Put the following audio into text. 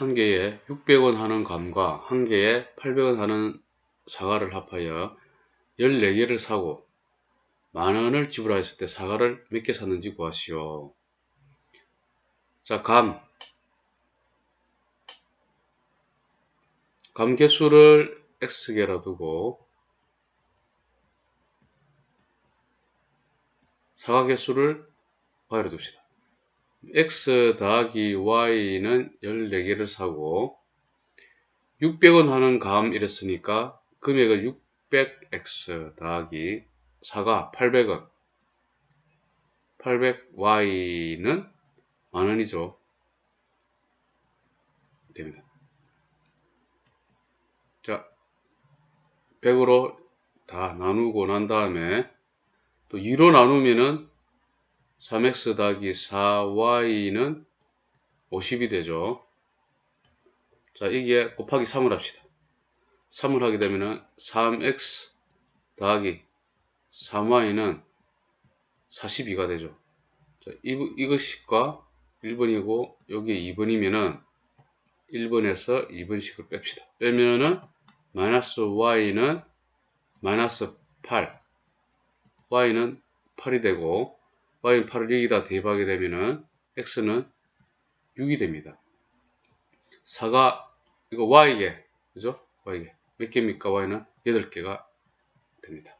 한 개에 600원 하는 감과 한 개에 800원 하는 사과를 합하여 14개를 사고 만 원을 지불하였을 때 사과를 몇 개 샀는지 구하시오. 자, 감. 감 개수를 x개라 두고 사과 개수를 y로 둡시다. X 더하기 y는 14개를 사고 600원 하는 감 이랬으니까 금액은 600x 더하기 사과 800원 800y는 만원이죠. 됩니다. 자, 100으로 다 나누고 난 다음에 또 2로 나누면은 3x 더하기 4y는 50이 되죠. 자, 이게 곱하기 3을 합시다. 3을 하게 되면은 3x 더하기 3y는 42가 되죠. 자, 이, 이것과 1번이고 여기 2번이면은 1번에서 2번씩을 뺍시다. 빼면은 마이너스 y는 마이너스 8 y는 8이 되고 y는 8을 여기다 대입하게 되면은 x는 6이 됩니다. 4가 이거 y개 그죠? y개 몇 개입니까? y는 8개가 됩니다.